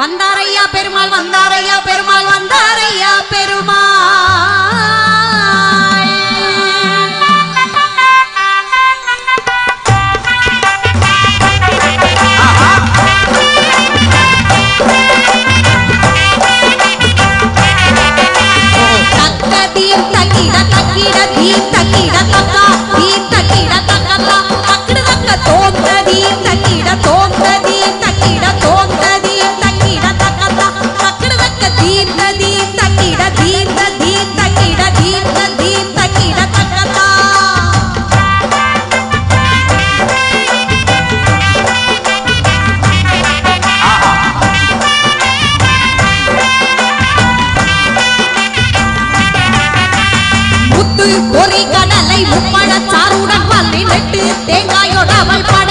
வந்தாரையா பெருமாள் வந்தாரையா பெருமாள் வந்தாரையா பெருமாள். முப்பழச்சாருடன் பல்லை நெட்டு தேங்காயோட அவள் பட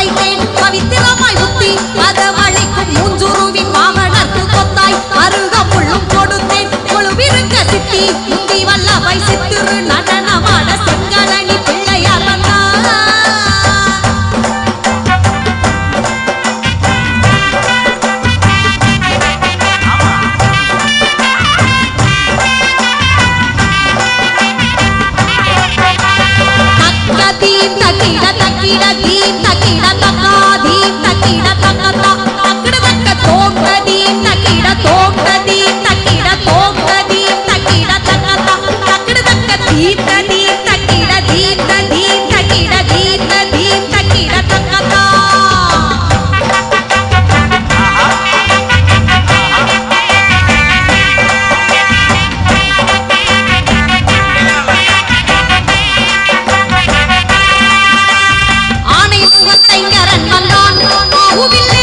Who will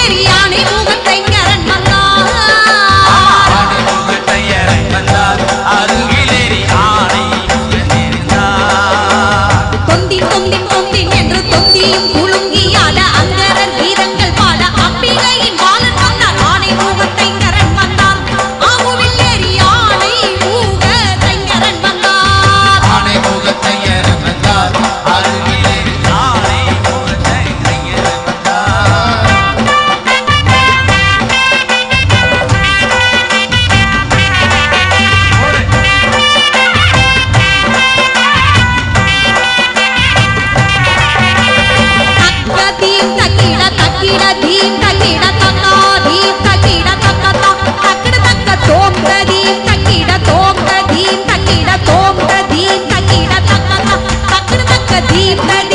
कधी तर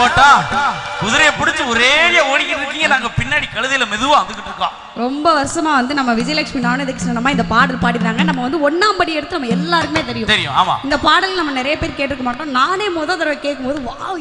ஓட்டா? குதிரையை பிடிச்சி ஒரே ஓடிக்கிட்டு இருக்கீங்க. நாங்க பின்னாடி கழுதையில மெதுவா வந்துகிட்டு இருக்கோம். ரொம்ப வருஷமா வந்து நம்ம விஜயலட்சுமி நானதகிருஷ்ணன் இந்த பாடல் பாடினாங்க. நம்ம வந்து ஒன்னாம் படி எடுத்து நம்ம எல்லாருக்குமே தெரியும். தெரியும் ஆமா. இந்த பாடல் நம்ம நிறைய பேர் கேட்டிருக்க மாட்டோம். நானே முத தடவை கேட்கும் போது வா